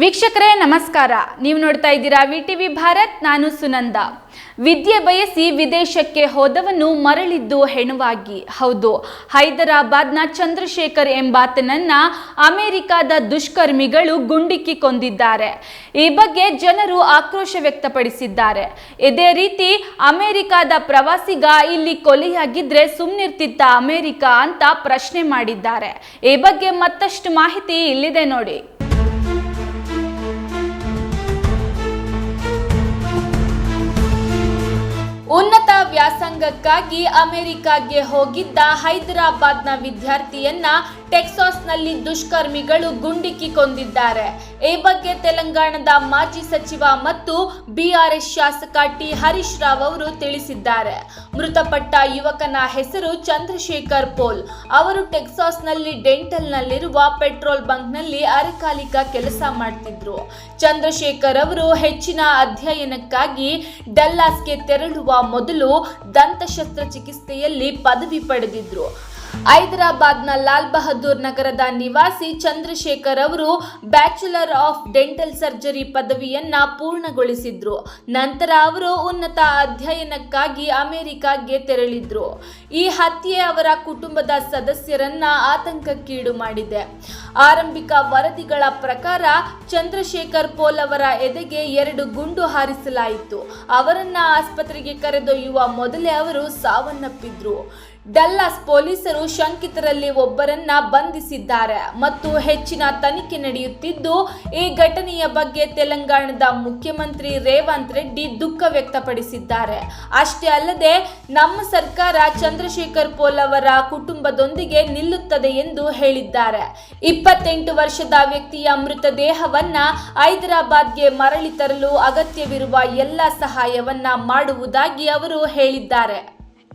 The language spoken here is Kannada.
ವೀಕ್ಷಕರೇ, ನಮಸ್ಕಾರ. ನೀವು ನೋಡ್ತಾ ಇದ್ದೀರಾ ವಿ ಟಿವಿ ಭಾರತ್, ನಾನು ಸುನಂದ. ವಿದ್ಯೆ ಬಯಸಿ ವಿದೇಶಕ್ಕೆ ಹೋದವನು ಮರಳಿದ್ದು ಹೆಣವಾಗಿ. ಹೌದು, ಹೈದರಾಬಾದ್ನ ಚಂದ್ರಶೇಖರ್ ಎಂಬಾತನನ್ನ ಅಮೆರಿಕಾದ ದುಷ್ಕರ್ಮಿಗಳು ಗುಂಡಿಕ್ಕಿ ಕೊಂದಿದ್ದಾರೆ. ಈ ಬಗ್ಗೆ ಜನರು ಆಕ್ರೋಶ ವ್ಯಕ್ತಪಡಿಸಿದ್ದಾರೆ. ಇದೇ ರೀತಿ ಅಮೆರಿಕಾದ ಪ್ರವಾಸಿಗ ಇಲ್ಲಿ ಕೊಲೆಯಾಗಿದ್ರೆ ಸುಮ್ಮನಿರ್ತಿತ್ತ ಅಮೆರಿಕ ಅಂತ ಪ್ರಶ್ನೆ ಮಾಡಿದ್ದಾರೆ. ಈ ಬಗ್ಗೆ ಮತ್ತಷ್ಟು ಮಾಹಿತಿ ಇಲ್ಲಿದೆ ನೋಡಿ. ಉನ್ನತ ವ್ಯಾಸಂಗಕ್ಕಾಗಿ ಅಮೆರಿಕಾಗೆ ಹೋಗಿದ್ದ ಹೈದರಾಬಾದ್ನ ವಿದ್ಯಾರ್ಥಿಯನ್ನ ಟೆಕ್ಸಾಸ್ನಲ್ಲಿ ದುಷ್ಕರ್ಮಿಗಳು ಗುಂಡಿಕ್ಕಿ ಕೊಂದಿದ್ದಾರೆ ಈ ಬಗ್ಗೆ ತೆಲಂಗಾಣದ ಮಾಜಿ ಸಚಿವ ಮತ್ತು ಬಿಆರ್ಎಸ್ ಶಾಸಕ ಟಿ ಹರೀಶ್ ರಾವ್ ಅವರು ತಿಳಿಸಿದ್ದಾರೆ. ಮೃತಪಟ್ಟ ಯುವಕನ ಹೆಸರು ಚಂದ್ರಶೇಖರ್ ಪೋಲ್. ಅವರು ಟೆಕ್ಸಾಸ್ನಲ್ಲಿ ಡೆಂಟಲ್ನಲ್ಲಿರುವ ಪೆಟ್ರೋಲ್ ಬಂಕ್ನಲ್ಲಿ ಅರೆಕಾಲಿಕ ಕೆಲಸ ಮಾಡ್ತಿದ್ರು. ಚಂದ್ರಶೇಖರ್ ಅವರು ಹೆಚ್ಚಿನ ಅಧ್ಯಯನಕ್ಕಾಗಿ ಡಲ್ಲಾಸ್ಗೆ ತೆರಳುವ ಮೊದಲು ದಂತ ಶಸ್ತ್ರಚಿಕಿತ್ಸೆಯಲ್ಲಿ ಪದವಿ ಪಡೆದಿದ್ರು. ಹೈದರಾಬಾದ್ನ ಲಾಲ್ ಬಹದ್ದೂರ್ ನಗರದ ನಿವಾಸಿ ಚಂದ್ರಶೇಖರ್ ಅವರು ಬ್ಯಾಚುಲರ್ ಆಫ್ ಡೆಂಟಲ್ ಸರ್ಜರಿ ಪದವಿಯನ್ನ ಪೂರ್ಣಗೊಳಿಸಿದ್ರು. ನಂತರ ಅವರು ಉನ್ನತ ಅಧ್ಯಯನಕ್ಕಾಗಿ ಅಮೆರಿಕಾಗೆ ತೆರಳಿದ್ರು. ಈ ಹತ್ಯೆ ಅವರ ಕುಟುಂಬದ ಸದಸ್ಯರನ್ನ ಆತಂಕಕ್ಕೀಡು ಮಾಡಿದೆ. ಆರಂಭಿಕ ವರದಿಗಳ ಪ್ರಕಾರ ಚಂದ್ರಶೇಖರ್ ಪೋಲ್ ಅವರ ಎದೆಗೆ ಎರಡು ಗುಂಡು ಹಾರಿಸಲಾಯಿತು. ಅವರನ್ನ ಆಸ್ಪತ್ರೆಗೆ ಕರೆದೊಯ್ಯುವ ಮೊದಲೇ ಅವರು ಸಾವನ್ನಪ್ಪಿದ್ರು. ಡಲ್ಲಾಸ್ ಪೊಲೀಸರು ಶಂಕಿತರಲ್ಲಿ ಒಬ್ಬರನ್ನ ಬಂಧಿಸಿದ್ದಾರೆ ಮತ್ತು ಹೆಚ್ಚಿನ ತನಿಖೆ ನಡೆಯುತ್ತಿದ್ದು, ಈ ಘಟನೆಯ ಬಗ್ಗೆ ತೆಲಂಗಾಣದ ಮುಖ್ಯಮಂತ್ರಿ ರೇವಂತ್ ರೆಡ್ಡಿ ದುಃಖ ವ್ಯಕ್ತಪಡಿಸಿದ್ದಾರೆ. ಅಷ್ಟೇ ಅಲ್ಲದೆ, ನಮ್ಮ ಸರ್ಕಾರ ಚಂದ್ರಶೇಖರ್ ಪೋಲ್ ಅವರ ಕುಟುಂಬದೊಂದಿಗೆ ನಿಲ್ಲುತ್ತದೆ ಎಂದು ಹೇಳಿದ್ದಾರೆ. ಇಪ್ಪತ್ತೆಂಟು ವರ್ಷದ ವ್ಯಕ್ತಿಯ ಮೃತದೇಹವನ್ನ ಹೈದರಾಬಾದ್ಗೆ ಮರಳಿ ತರಲು ಅಗತ್ಯವಿರುವ ಎಲ್ಲ ಸಹಾಯವನ್ನ ಮಾಡುವುದಾಗಿ ಅವರು ಹೇಳಿದ್ದಾರೆ.